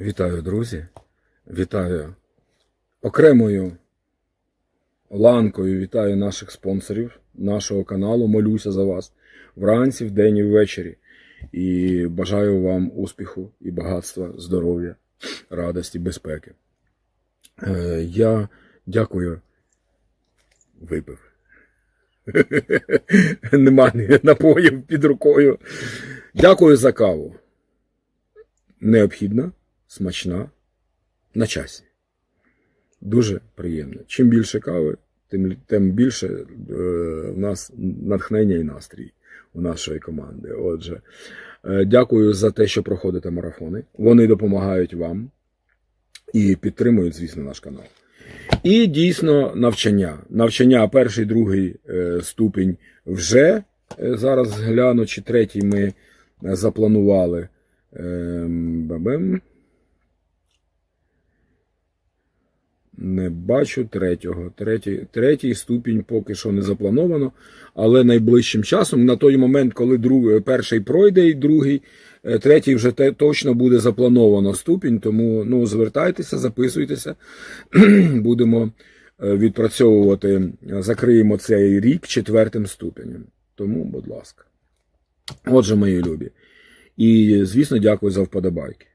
Вітаю, друзі! Вітаю окремою ланкою. Вітаю наших спонсорів нашого каналу. Молюся за вас вранці, вдень і ввечері. І бажаю вам успіху і багатства, здоров'я, радості, безпеки. Е, Я дякую. Випив. Нема напоїв під рукою. Дякую за каву. Необхідна, смачна, на часі. Дуже приємно. Чим більше кави, тим, тим більше е, нас натхнення і настрій у нашої команди. Отже, е, дякую за те, що проходите марафони. Вони допомагають вам і підтримують, звісно, наш канал. І дійсно навчання. Навчання перший, другий е, ступінь вже е, зараз гляну, чи третій ми е, запланували. Ем, бабем. Не бачу третього. Третій, третій ступінь поки що не заплановано, але найближчим часом, на той момент, коли друг, перший пройде і другий, е, третій вже те, точно буде заплановано ступінь. Тому ну, звертайтеся, записуйтеся. Будемо е, відпрацьовувати, закриємо цей рік четвертим ступенем. Тому, будь ласка. Отже, мої любі. І, звісно, дякую за вподобайки.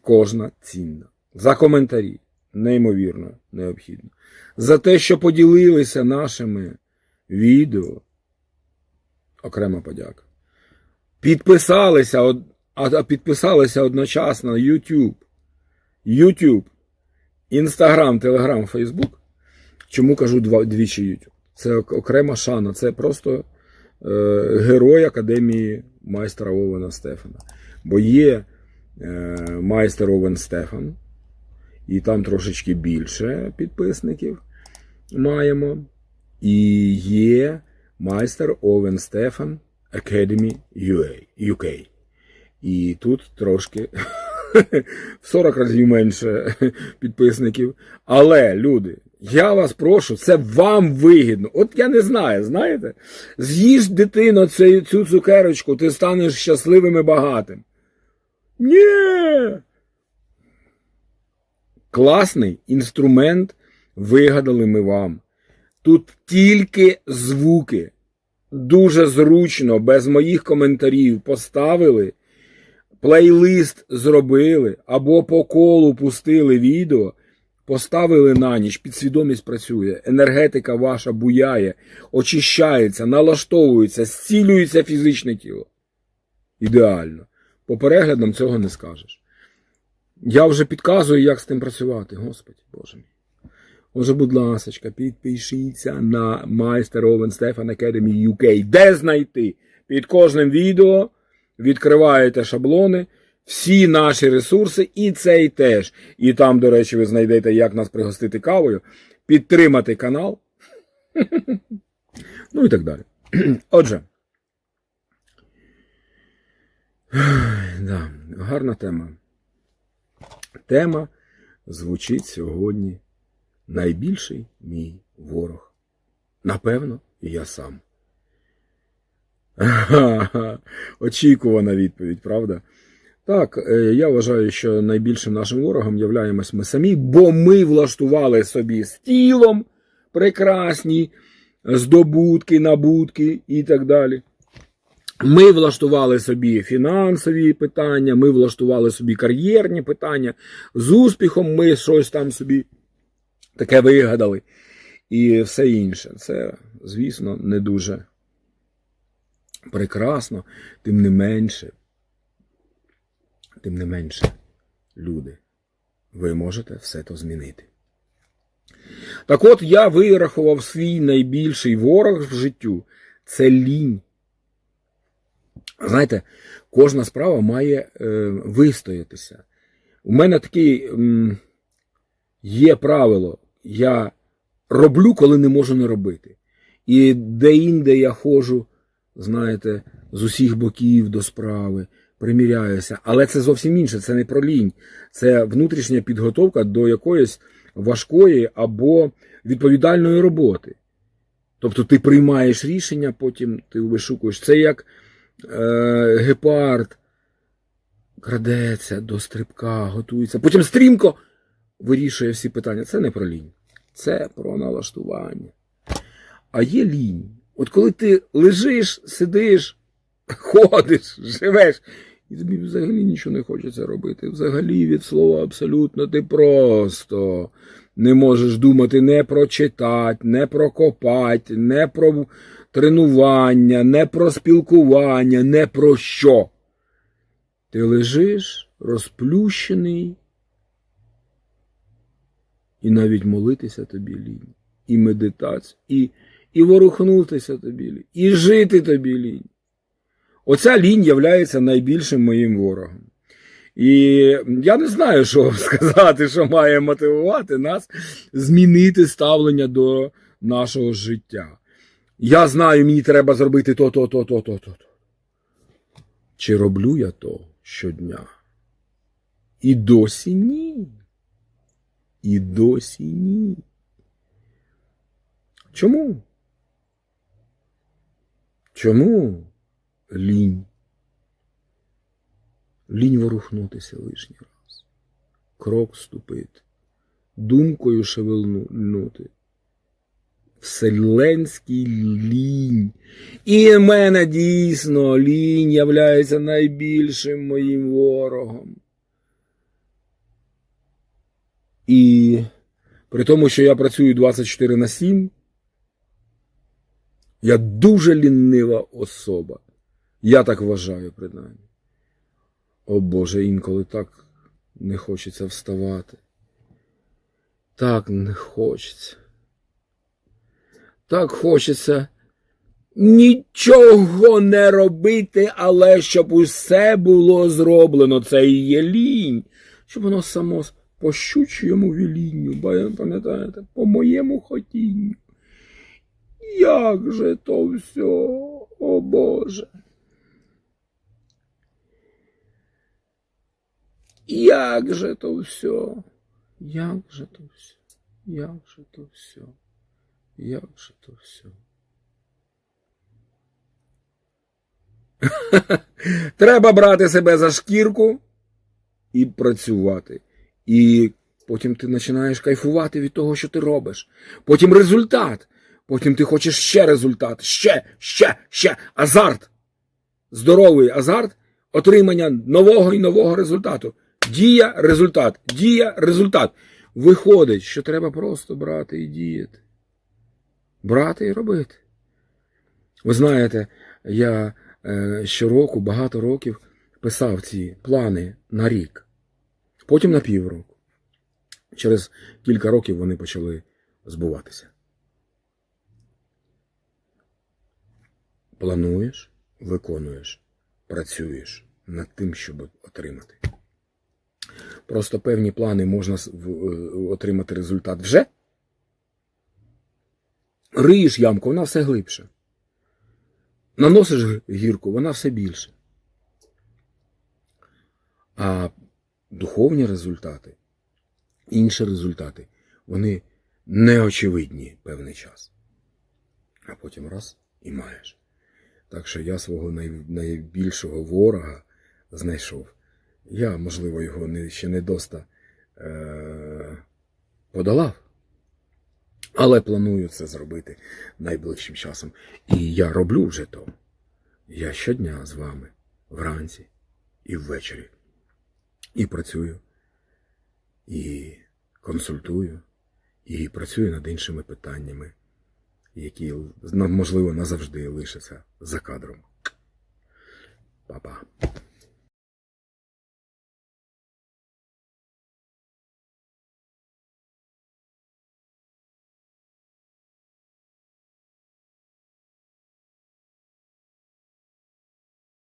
Кожна цінна. За коментарі. Неймовірно необхідно. За те, що поділилися нашими відео. Окрема подяка. Підписалися, а підписалися одночасно YouTube. YouTube, Instagram, Telegram, Facebook. Чому кажу двічі YouTube? Це окрема шана. Це просто е, герой Академії майстра Овена Стефана. Бо є е, майстер Овен Стефан, і там трошечки більше підписників маємо. І є майстер Овен Стефан Academy UK. І тут трошки в 40 разів менше підписників. Але, люди, я вас прошу, це вам вигідно. От я не знаю, знаєте? З'їж дитино цю цукерочку, ти станеш щасливим і багатим. Ні. Класний інструмент вигадали ми вам. Тут тільки звуки. Дуже зручно, без моїх коментарів поставили, плейлист зробили або по колу пустили відео, поставили на ніч, підсвідомість працює, енергетика ваша буяє, очищається, налаштовується, зцілюється фізичне тіло. Ідеально. По переглядам цього не скажеш. Я вже підказую, як з тим працювати. Господи, Боже мій. Отже, будь ласка, підпишіться на майстер Овен Стефан Academy UK. Де знайти? Під кожним відео відкриваєте шаблони, всі наші ресурси, і цей теж. І там, до речі, ви знайдете, як нас пригостити кавою, підтримати канал. Ну і так далі. Отже. Да, гарна тема. Тема звучить сьогодні найбільший мій ворог. Напевно, і я сам. Очікувана відповідь, правда? Так, е, я вважаю, що найбільшим нашим ворогом являємось ми самі, бо ми влаштували собі з тілом прекрасні здобутки, набутки і так далі. Ми влаштували собі фінансові питання, ми влаштували собі кар'єрні питання. З успіхом ми щось там собі таке вигадали. І все інше. Це, звісно, не дуже прекрасно, тим не менше, тим не менше, люди, ви можете все то змінити. Так от я вирахував свій найбільший ворог в життю це лінь. Знаєте, кожна справа має е, вистоятися. У мене таке є правило: я роблю, коли не можу не робити. І де-інде я ходжу, знаєте, з усіх боків до справи, приміряюся. Але це зовсім інше, це не про лінь. Це внутрішня підготовка до якоїсь важкої або відповідальної роботи. Тобто ти приймаєш рішення, потім ти вишукуєш. Це як гепард крадеться до стрибка, готується, потім стрімко вирішує всі питання. Це не про лінь, це про налаштування. А є лінь. От коли ти лежиш, сидиш, ходиш, живеш, і тобі взагалі нічого не хочеться робити. Взагалі від слова абсолютно ти просто не можеш думати не про читати, не про копати, не про тренування, не про спілкування, не про що. Ти лежиш розплющений, і навіть молитися тобі лінь, і медитація, і, і ворухнутися тобі лінь, і жити тобі лінь. Оця лінь являється найбільшим моїм ворогом. І я не знаю, що сказати, що має мотивувати нас змінити ставлення до нашого життя. Я знаю, мені треба зробити то, то, то, то, то, то. Чи роблю я то щодня? І досі ні. І досі ні. Чому? Чому лінь? Лінь ворухнутися лишній раз, крок ступити, думкою шевельнути. Вселенський лінь. І мене дійсно лінь являється найбільшим моїм ворогом. І при тому, що я працюю 24 на 7, я дуже лінива особа. Я так вважаю, принаймні. О Боже, інколи так не хочеться вставати. Так не хочеться. Так хочеться нічого не робити, але щоб усе було зроблено. Це і є лінь. Щоб воно само по щучому вілінню, пам'ятаєте, по моєму хотінню. Як же то все, о Боже. Як же то все? Як же то все? Як же то все? Як же то все? Треба брати себе за шкірку і працювати. І потім ти починаєш кайфувати від того, що ти робиш. Потім результат. Потім ти хочеш ще результат. Ще, ще, ще. Азарт. Здоровий азарт отримання нового і нового результату. Дія, результат, дія, результат. Виходить, що треба просто брати і діяти. Брати і робити. Ви знаєте, я е, щороку, багато років писав ці плани на рік, потім на півроку. Через кілька років вони почали збуватися. Плануєш, виконуєш, працюєш над тим, щоб отримати. Просто певні плани можна е, отримати результат вже. Риєш ямку, вона все глибше. Наносиш гірку, вона все більше. А духовні результати, інші результати, вони неочевидні певний час. А потім раз і маєш. Так що я свого найбільшого ворога знайшов. Я, можливо, його не, ще не доста е, подолав, але планую це зробити найближчим часом. І я роблю вже то. Я щодня з вами вранці і ввечері. І працюю, і консультую, і працюю над іншими питаннями, які, можливо, назавжди лишаться за кадром. Па-па.